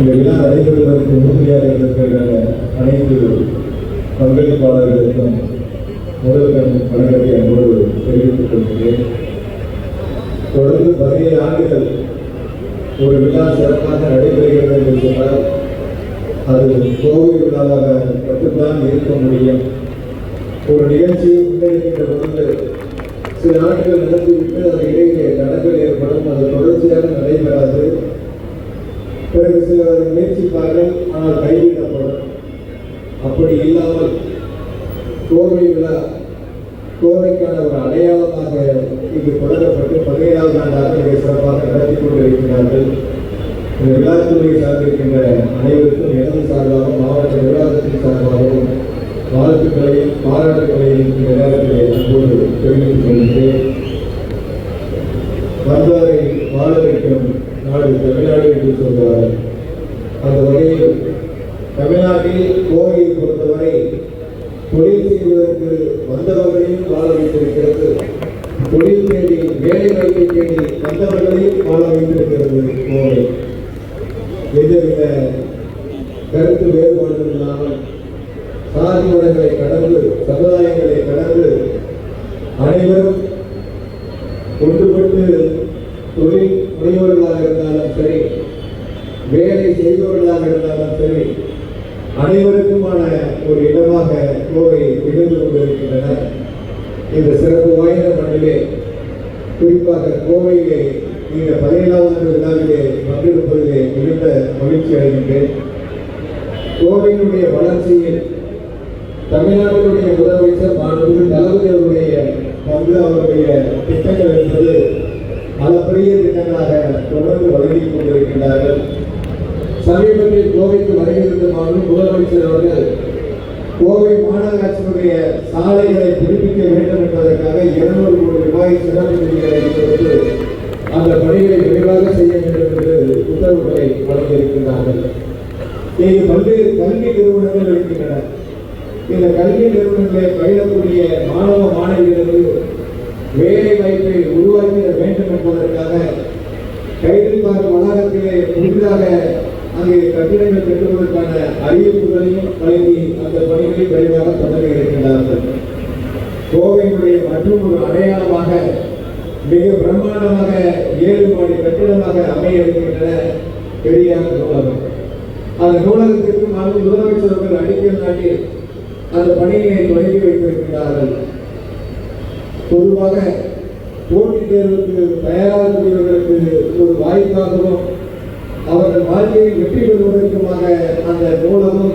இந்த விழா நடைபெறுவதற்கு முன்னியாக இருக்கின்ற அனைத்து பங்களிப்பாளர்களுக்கும் முதல்கண் வணக்கத்தை அன்போடு தெரிவித்துக் கொள்கிறேன் தொடர்ந்து பதினேழு ஆண்டுகள் ஒரு விழா சிறப்பாக நடைபெறுகிறது என்று சொன்னால் அது கோவை விழாவாக மட்டும்தான் இருக்க முடியும் ஒரு நிகழ்ச்சியை முன்னெடுக்கின்ற பொழுது சில ஆண்டுகள் நடத்திவிட்டு அது இடையிலே தடங்கள் ஏற்படும். அது தொடர்ச்சியாக நடைபெறாது. பிறகு சிலர் அதை முயற்சிப்பார்கள் ஆனால் கைவிடப்படும். அப்படி இல்லாமல் கோவை விழா கோவைக்கான ஒரு அடையாளமாக இங்கு தொடங்கப்பட்டு பதினேழாவது ஆண்டாக மிக சிறப்பாக நடத்தி கொண்டிருக்கிறார்கள். இந்த விழாக்குழுவை சார்ந்திருக்கின்ற அனைவருக்கும் எனது சார்பாகவும் மாவட்ட நிர்வாகத்தின் சார்பாகவும் வாழ்த்துக்களையும் பாராட்டுகளையும் இந்த நேரத்தில் அப்போது தெரிவித்துக் கொள்கிறேன். வந்தாரை வாழ வைக்கும் நாடு தமிழ்நாடு என்று சொல்கிறார்கள் அந்த வகையில் தமிழ்நாட்டில் கோவையை பொறுத்தவரை தொழில் செய்வதற்கு வந்தவர்களையும் வாழ வைத்திருக்கிறது. தொழில் தேடி வேலை வாய்ப்பை தேடி வந்தவர்களையும் வாழ வைத்திருக்கிறது கோவை. எந்தவித கருத்து வேறுபாடுகள் இல்லாமல் சாதி மதங்களை கடந்து சமுதாயங்களை கடந்து அனைவரும் ஒன்றுபட்டு தொழில் முனைவோர்களாக இருந்தாலும் சரி வேலை செய்பவர்களாக இருந்தாலும் சரி அனைவருக்குமான ஒரு இடமாக கோவை திகழ்ந்து கொண்டிருக்கின்றன. இந்த சிறப்பு வாய்ந்த மண்ணிலே குறிப்பாக கோவையிலே இந்த பதினேழாவது விழாவிலே பங்கெடுப்பதிலே மிகுந்த மகிழ்ச்சி அடைகின்றேன். கோவையினுடைய வளர்ச்சியில் தமிழ்நாட்டினுடைய முதலமைச்சர் மாண்புமிகு தளபதி அவருடைய பங்கு அவருடைய திட்டங்கள் என்பது அளப்பரிய திட்டங்களாக தொடர்ந்து வழங்கி கொண்டிருக்கின்றார்கள். சமீபத்தில் கோவைக்கு வருகிறது முதலமைச்சர் அவர்கள் கோவை மாநகராட்சியினுடைய சாலைகளை புதுப்பிக்க வேண்டும் என்பதற்காக இருநூறு கோடி ரூபாய் சிறப்பு நிதிகளை கொடுத்து அந்த பணிகளை விரைவாக செய்ய வேண்டும் என்று உத்தரவுகளை வழங்கியிருக்கின்றார்கள். இங்கு பல்வேறு கல்வி நிறுவனங்கள் இருக்கின்றன. இந்த கல்வி நிறுவனங்களை பயிலக்கூடிய மாணவ மாணவியர்களுக்கு வேலை வாய்ப்பை உருவாக்கிட வேண்டும் என்பதற்காக கைதில்பார் வளாகத்திலே புதிதாக அங்கே கட்டிடங்கள் கட்டுவதற்கான அறிவிப்புகளையும் வழங்கி அந்த பணிகளை விரைவாக தொடங்க இருக்கின்றார்கள். கோவையினுடைய மற்றும் ஒரு அடையாளமாக மிக பிரம்மாண்டமாக ஏழு மாடி கட்டிடமாக அமைய இருக்கின்றன பெரியார் நூலகம் அந்த நூலகத்திற்கு மாநில முதலமைச்சர் அவர்கள் அடிக்கல் நாட்டி அந்த பணியை தொடங்கி வைத்திருக்கிறார்கள் பொதுவாக போட்டித் தேர்வுக்கு தயாராக அந்த நூலகம்